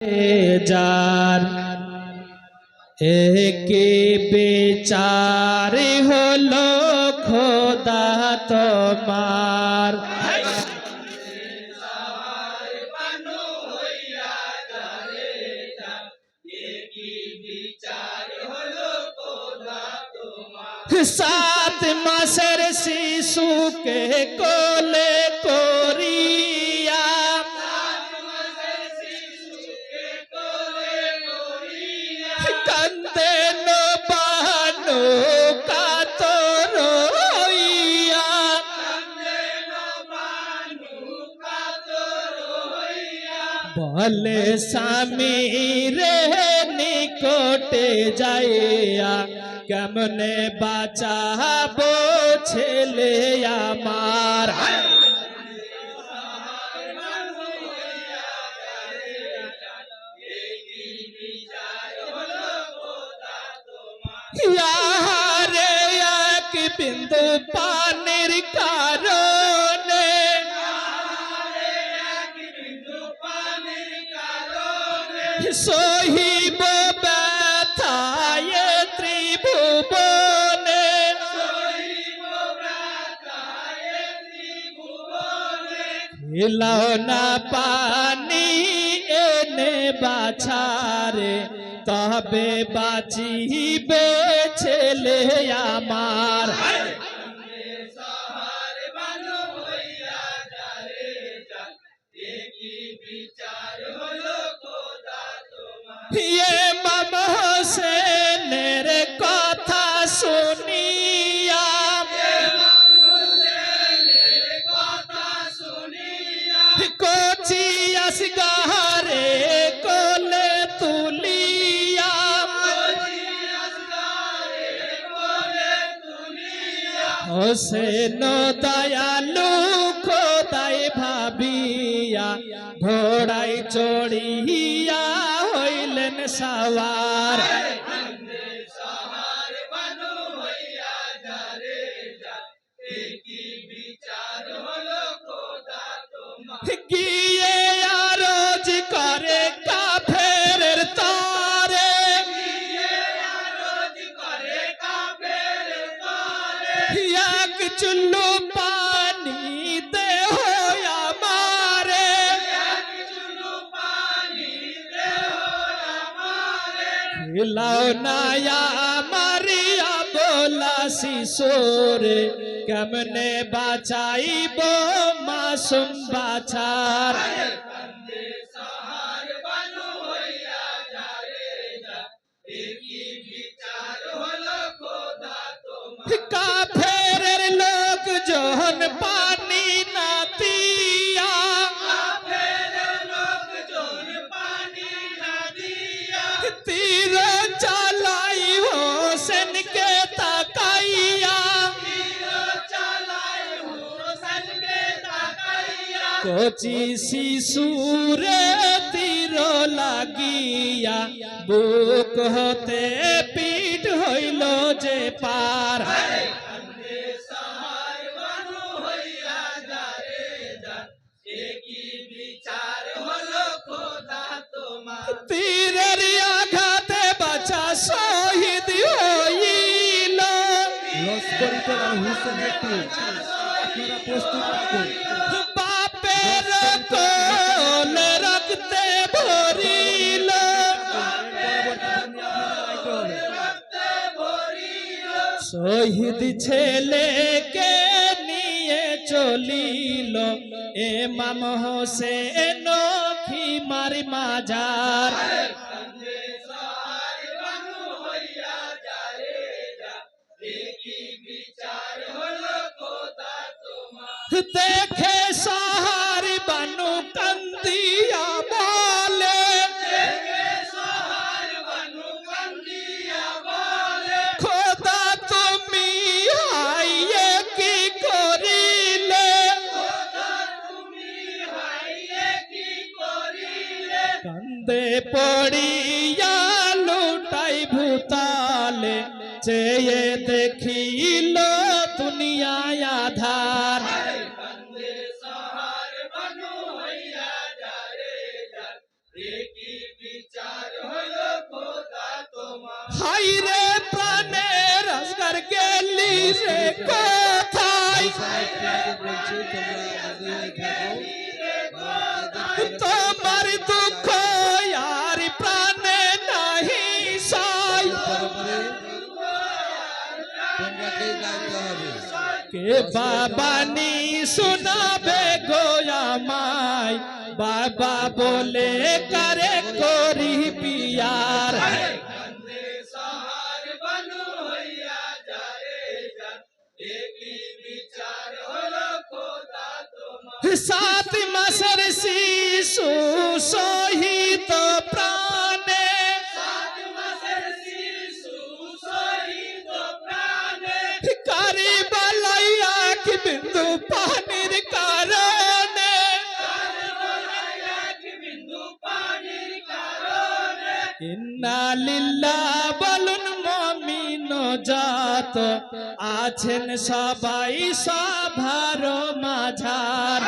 যার একে বেচার হলো খোদা তোমার। সাত মাসের শিশুকে কোলে বলে স্বামী রে নিকটে যাইয়া কেমনে বাঁচাবো ছেলে আমার? ইয়ারে এক বিন্দু পানির কারণে সহিব ব্যথায় ত্রিভুবনে। মিলাও না পানি এনে বাছারে তবে বাঁচিবে ছেলে আমার। ইয়ে মামা হোসেনের কথা শুনিয়া। কচি আসগারে কোলে তুলিয়া। হোসেন দয়ালু খোদাই ভাবিয়া ঘোড়াই চড়িয়া। সওয়ার। গিয়ে আরজ করে কাফের তারে। এক খিলাও নায়া মারিয়া বলা শিশোরে কেমনে বাঁচাইব মাসুম বাছার কাফের কচি শিশুরে তীর লাগিয়া। বুক হতে পিঠ হইল যে পার। তীরের আঘাতে বাঁচা শহীদ হইল। লস্করিতে হুসেন একটি আপনারা প্রস্তুত থাকুন। শহীদ ছেলেকে নিয়ে চলিল। এ মাম হোসেন খিমার মাজার। দেখে পড়িয়া লোটাই ভূতালে চেয়ে দেখিল দুনিয়া আধার। বাবানি শোনাবে গোয়ামাই বাবা বলে কারে করি পিয়ার ইন্না লিল্লাহ বলুন মমিন জাত। আছেন সবাই সভার মাঝার।